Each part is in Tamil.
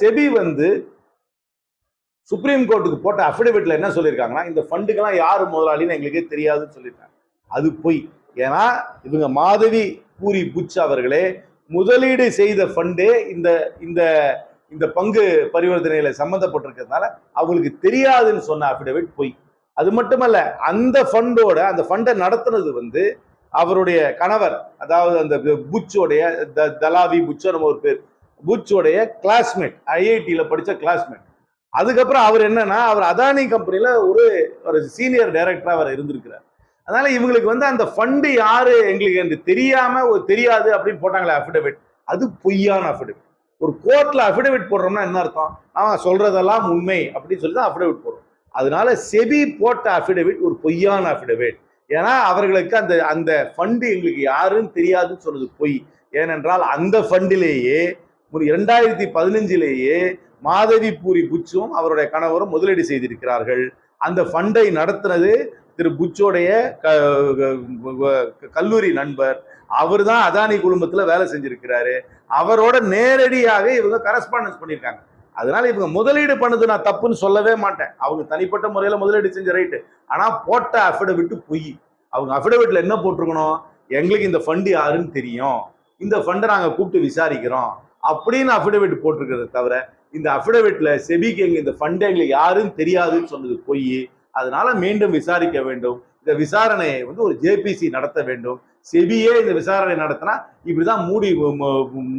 செபி வந்து சுப்ரீம் கோர்ட்டுக்கு போட்ட அஃபிடவிட்ல என்ன சொல்லியிருக்காங்கன்னா இந்த ஃபண்டுக்கெல்லாம் யார் முதலாளின்னு எங்களுக்கே தெரியாதுன்னு சொல்லியிருக்காங்க. அது பொய். ஏன்னா இவங்க மாதவி பூரி புச் அவர்களே முதலீடு செய்த ஃபண்டே இந்த இந்த இந்த பங்கு பரிவர்த்தனையில சம்மந்தப்பட்டிருக்கிறதுனால அவங்களுக்கு தெரியாதுன்னு சொன்ன அஃபிடவிட் பொய். அது மட்டுமல்ல அந்த ஃபண்டோட அந்த ஃபண்டை நடத்துனது வந்து அவருடைய கணவர் அதாவது அந்த புச்சோடைய த தலாவி புச்சோ நம்ம ஒரு பேர் பூச்சோடைய கிளாஸ்மேட் ஐஐடியில் படித்த கிளாஸ்மேட் அதுக்கப்புறம் அவர் என்னன்னா அவர் அதானி கம்பெனியில் ஒரு ஒரு சீனியர் டைரக்டராக அவர் இருந்திருக்கிறார். அதனால இவங்களுக்கு வந்து அந்த ஃபண்டு யாரு எங்களுக்கு என்று தெரியாம ஒரு தெரியாது அப்படின்னு போட்டாங்களே அஃபிடவிட் அது பொய்யான அஃபிடவிட் ஒரு கோர்ட்ல அஃபிடவிட் போடுறோம்னா என்ன அர்த்தம்? நான் சொல்றதெல்லாம் உண்மை அப்படின்னு சொல்லி தான் அஃபிடவிட் போடுறோம். அதனால செபி போட்ட அஃபிடவிட் ஒரு பொய்யான அஃபிடவிட் ஏன்னா அவர்களுக்கு அந்த அந்த ஃபண்டு எங்களுக்கு யாருன்னு தெரியாதுன்னு சொல்றது பொய். ஏனென்றால் அந்த ஃபண்டிலேயே ஒரு இரண்டாயிரத்தி பதினஞ்சிலேயே மாதவி பூரி புச்சும் அவருடைய கணவரும் முதலீடு செய்திருக்கிறார்கள். அந்த ஃபண்டை நடத்தினது திரு புச்சோடைய க- கல்லூரி நண்பர். அவர் தான் அதானி குடும்பத்தில் வேலை செஞ்சிருக்கிறாரு. அவரோட நேரடியாக இவங்க கரஸ்பாண்டன்ஸ் பண்ணியிருக்காங்க அதனால இவங்க முதலீடு பண்ணது நான் தப்புன்னு சொல்லவே மாட்டேன். அவங்க தனிப்பட்ட முறையில் முதலீடு செஞ்ச ரைட்டு. ஆனால் போட்ட அஃபிடவிட்டு பொய். அவங்க அஃபிடவிட்டில் என்ன போட்டிருக்கணும்? எங்களுக்கு இந்த ஃபண்டு யாருன்னு தெரியும். இந்த ஃபண்டை நாங்கள் கூப்பிட்டு விசாரிக்கிறோம். அப்படின்னு அஃபிடவிட் போட்டிருக்கிறத தவிர இந்த அஃபிடவிட்ல செபிக்கு எங்க இந்த ஃபண்டை எங்களுக்கு யாருன்னு தெரியாதுன்னு சொன்னது பொய். அதனால மீண்டும் விசாரிக்க வேண்டும். இந்த விசாரணையை வந்து ஒரு ஜேபிசி நடத்த வேண்டும். செபியே இந்த விசாரணை நடத்தினா இப்படிதான் மூடி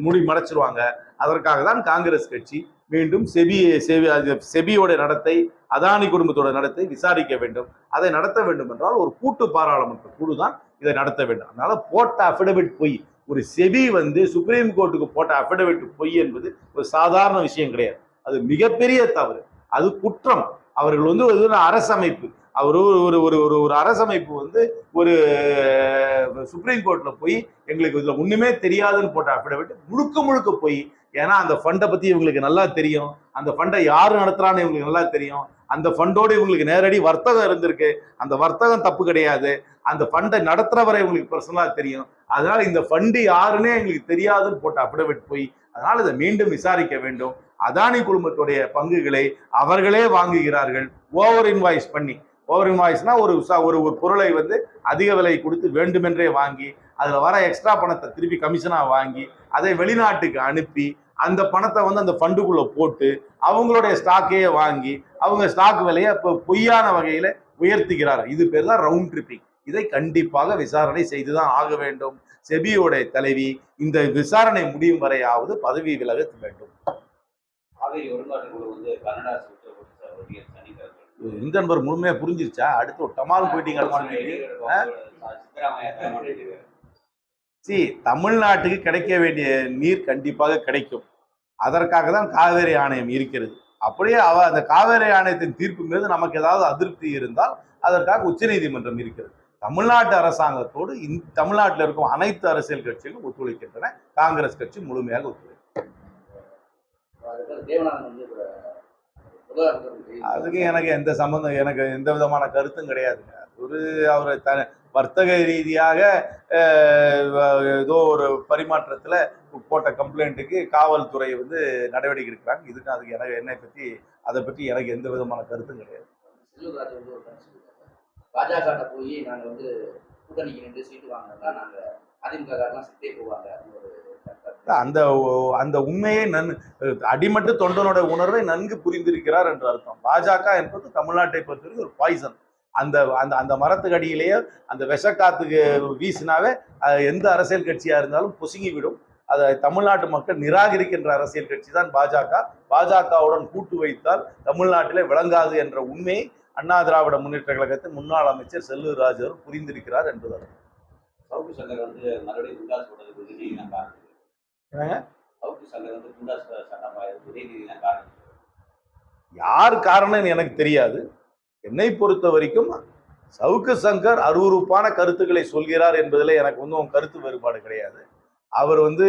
மூடி மறைச்சிருவாங்க. அதற்காக தான் காங்கிரஸ் கட்சி மீண்டும் செபி செபி செபியோட நடத்தை அதானி குடும்பத்தோட நடத்தை விசாரிக்க வேண்டும். அதை நடத்த வேண்டும் என்றால் ஒரு கூட்டு பாராளுமன்ற குழு தான் இதை நடத்த வேண்டும். அதனால போட்ட அஃபிடவிட் பொய். ஒரு செபி வந்து சுப்ரீம் கோர்ட்டுக்கு போட்ட அஃபிடவிட் பொய் என்பது ஒரு சாதாரண விஷயம் கிடையாது. அது மிகப்பெரிய தவறு. அது குற்றம். அவர்கள் வந்து ஒரு அரசமைப்பு. அவர் ஒரு ஒரு ஒரு ஒரு ஒரு அரசமைப்பு வந்து ஒரு சுப்ரீம் கோர்ட்ல போய் எங்களுக்கு இதில் ஒன்றுமே தெரியாதுன்னு போட்ட அஃபிடவிட் முழுக்க முழுக்க போய். ஏன்னா அந்த ஃபண்டை பற்றி இவங்களுக்கு நல்லா தெரியும். அந்த ஃபண்டை யார் நடத்துகிறான்னு இவங்களுக்கு நல்லா தெரியும். அந்த ஃபண்டோடு இவங்களுக்கு நேரடி வர்த்தகம் இருந்திருக்கு. அந்த வர்த்தகம் தப்பு கிடையாது. அந்த ஃபண்டை நடத்துறவரை இவங்களுக்கு பர்சனலாக தெரியும். அதனால இந்த ஃபண்டு யாருன்னே எங்களுக்கு தெரியாதுன்னு போட்ட அஃபிடவிட் போய் அதனால் இதை மீண்டும் விசாரிக்க வேண்டும். அதானி குழுமத்துடைய பங்குகளை அவர்களே வாங்குகிறார்கள். ஓவர் இன்வாய்ஸ் பண்ணி ஓவர் இன்வாய்ஸ்னா ஒரு ச- ஒரு ஒரு பொருளை வந்து அதிக விலை கொடுத்து வேண்டுமென்றே வாங்கி அதில் வர எக்ஸ்ட்ரா பணத்தை திருப்பி கமிஷனாக வாங்கி அதை வெளிநாட்டுக்கு அனுப்பி அந்த பணத்தை வந்து அந்த ஃபண்டுக்குள்ள போட்டு அவங்களுடைய ஸ்டாக்கையே வாங்கி அவங்க ஸ்டாக் விலையை இப்போ பொய்யான வகையில் உயர்த்துகிறார். இது பேர் தான் ரவுண்ட் ட்ரிப்பிங் இதை கண்டிப்பாக விசாரணை செய்துதான் ஆக வேண்டும். செபியோட தலைவி இந்த விசாரணை முடியும் வரையாவது பதவி விலக வேண்டும். இந்த நம்பர் முழுமையா புரிஞ்சிருச்சா? அடுத்து ஒரு டமால் போயிட்டீங்க சி தமிழ்நாட்டுக்கு கிடைக்க வேண்டிய நீர் கண்டிப்பாக கிடைக்கும். அதற்காக தான் காவேரி ஆணையம் இருக்கிறது. அப்படியே அவ அந்த காவேரி ஆணையத்தின் தீர்ப்பு மீது நமக்கு ஏதாவது அதிருப்தி இருந்தால் அதற்காக உச்சநீதிமன்றம் இருக்கிறது. தமிழ்நாட்டு அரசாங்கத்தோடு இந் தமிழ்நாட்டில் இருக்கும் அனைத்து அரசியல் கட்சிகளும் ஒத்துழைக்கின்றன. காங்கிரஸ் கட்சி முழுமையாக ஒத்துழைக்கும். அதுக்கு எனக்கு எந்த சம்பந்தம் எனக்கு எந்த விதமான கருத்தும் கிடையாதுங்க. அது ஒரு அவர் த வர்த்தக ரீதியாக ஏதோ ஒரு பரிமாற்றத்தில் போட்ட கம்ப்ளைண்ட்டுக்கு காவல்துறை வந்து நடவடிக்கை எடுக்கிறாங்க. இதுக்கு அதுக்கு எனக்கு என்னை பற்றி அதை பற்றி எனக்கு எந்த விதமான கருத்தும் கிடையாது. பாஜக போய் நாங்க வந்து கூட்டணிக்கு நின்று சீட்டு வாங்கினா நாங்க அதிமுக காரெல்லாம் சித்தே போவாங்க. அந்த அந்த உண்மையை நன் அடிமட்டு தொண்டனோட உணர்வை நன்கு புரிந்திருக்கிறார் என்று அர்த்தம். பாஜக என்பது தமிழ்நாட்டை பொறுத்தவரைக்கும் ஒரு பாய்சன் அந்த அந்த அந்த மரத்துக்கு அடியிலேயே அந்த விஷக்காத்துக்கு வீசினாவே எந்த அரசியல் கட்சியா இருந்தாலும் பொசுங்கி விடும் அதை தமிழ்நாட்டு மக்கள் நிராகரிக்கின்ற அரசியல் கட்சி தான் பாஜக. பாஜகவுடன் கூட்டு வைத்தால் தமிழ்நாட்டிலே விளங்காது என்ற உண்மையை அண்ணா திராவிட முன்னேற்ற கழகத்தின் முன்னாள் அமைச்சர் செல்லூர் ராஜு அவர் புரிந்திருக்கிறார் என்பது அர்த்தம். சவுக்கு சங்கர் வந்து மறுபடியும் குண்டாஸ் போடுறதுக்கு உதயநிதி தான் காரணம். என்னங்க? காரணம். யார் காரணம்னு எனக்கு தெரியாது. என்னை பொறுத்த வரைக்கும் சவுக்கு சங்கர் அருவருப்பான கருத்துக்களை சொல்கிறார் என்பதில் எனக்கு ஒன்றும் கருத்து வேறுபாடு கிடையாது. அவர் வந்து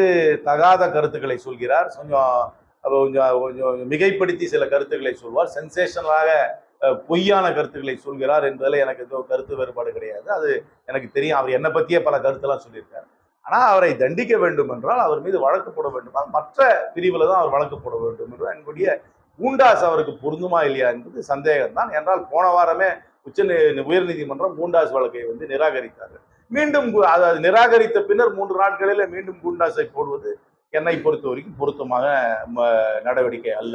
தகாத கருத்துக்களை சொல்கிறார். கொஞ்சம் கொஞ்சம் கொஞ்சம் மிகைப்படுத்தி சில கருத்துக்களை சொல்வார். சென்சேஷனலாக பொய்யான கருத்துக்களை சொல்கிறார் என்பதில் எனக்கு எந்த கருத்து வேறுபாடு கிடையாது. அது எனக்கு தெரியும். அவர் என்னை பற்றியே பல கருத்தெல்லாம் சொல்லியிருக்கார். ஆனால் அவரை தண்டிக்க வேண்டும் என்றால் அவர் மீது வழக்கு போட வேண்டுமானால் மற்ற பிரிவில் தான் அவர் வழக்கு போட வேண்டும் என்று என்னுடைய பூண்டாஸ் அவருக்கு பொருந்துமா இல்லையா என்பது சந்தேகம் தான் என்றால் போன வாரமே உச்ச உயர்நீதிமன்றம் பூண்டாஸ் வழக்கை வந்து நிராகரித்தார்கள். மீண்டும் அதாவது நிராகரித்த பின்னர் மூன்று நாட்களில் மீண்டும் பூண்டாஸை போடுவது என்னை பொறுத்த வரைக்கும் பொருத்தமாக நடவடிக்கை அல்ல.